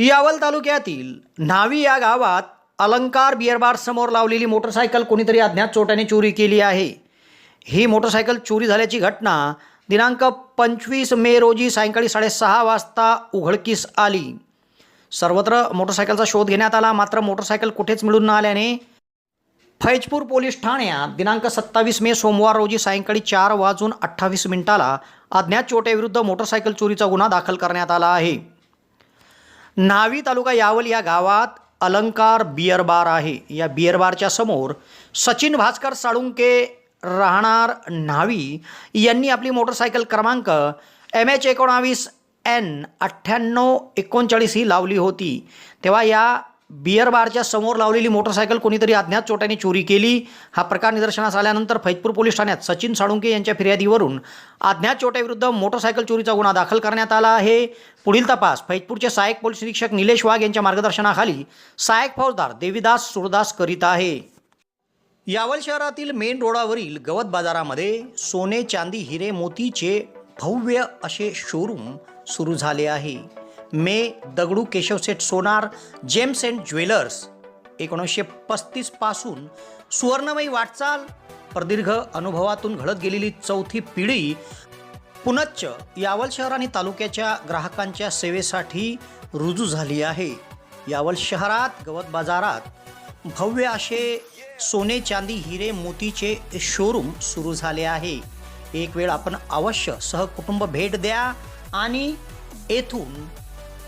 यावल तालुक्यातील न्हावी या गावात अलंकार बिअरबार समोर लावलेली मोटरसायकल कोणीतरी अज्ञात चोट्याने चोरी केली आहे. ही मोटरसायकल चोरी झाल्याची घटना दिनांक पंचवीस मे रोजी सायंकाळी साडेसहा वाजता उघडकीस आली. सर्वत्र मोटरसायकलचा शोध घेण्यात आला मात्र मोटरसायकल कुठेच मिळून न आल्याने फैजपूर पोलीस ठाण्यात दिनांक सत्तावीस मे सोमवार रोजी सायंकाळी चार वाजून अठ्ठावीस मिनिटाला अज्ञात चोट्याविरुद्ध मोटरसायकल चोरीचा गुन्हा दाखल करण्यात आला आहे. न्हावी तालुका यावल या गावात अलंकार बियर बार आहे. या बियर बारच्या समोर सचिन भास्कर साळुंके राहणार न्हावी यांनी आपली मोटरसायकल क्रमांक एम एच एकोणावीस एन अठ्ठ्याण्णव एकोणचाळीस ही लावली होती. तेव्हा या बियर बारच्या समोर लावलेली मोटरसायकल कोणीतरी अज्ञात चोट्याने चोरी केली. हा प्रकार निदर्शनास आल्यानंतर फैजपूर पोलीस ठाण्यात सचिन साळुंके यांच्या फिर्यादीवरून अज्ञात चोट्याविरुद्ध मोटरसायकल चोरीचा गुन्हा दाखल करण्यात आला आहे. पुढील तपास फैजपूरचे सहाय्यक पोलीस निरीक्षक निलेश वाघ यांच्या मार्गदर्शनाखाली सहाय्यक फौजदार देवीदास सुरदास करीत आहे. यावल शहरातील मेन रोडावरील गवत बाजारामध्ये सोने चांदी हिरे मोतीचे भव्य असे शोरूम सुरू झाले आहे. मे Dagdu Keshavseth Sonar gems and jewellers एकोणीसशे पस्तीसपासून सुवर्णमयी वाटचाल प्रदीर्घ अनुभवातून घडत गेलेली चौथी पिढी पुनच्च यावल शहर आणि तालुक्याच्या ग्राहकांच्या सेवेसाठी रुजू झाली आहे. यावल शहरात गवत बाजारात भव्य असे सोने चांदी हिरे मोतीचे शोरूम सुरू झाले आहे. एक वेळ आपण अवश्य सहकुटुंब भेट द्या आणि येथून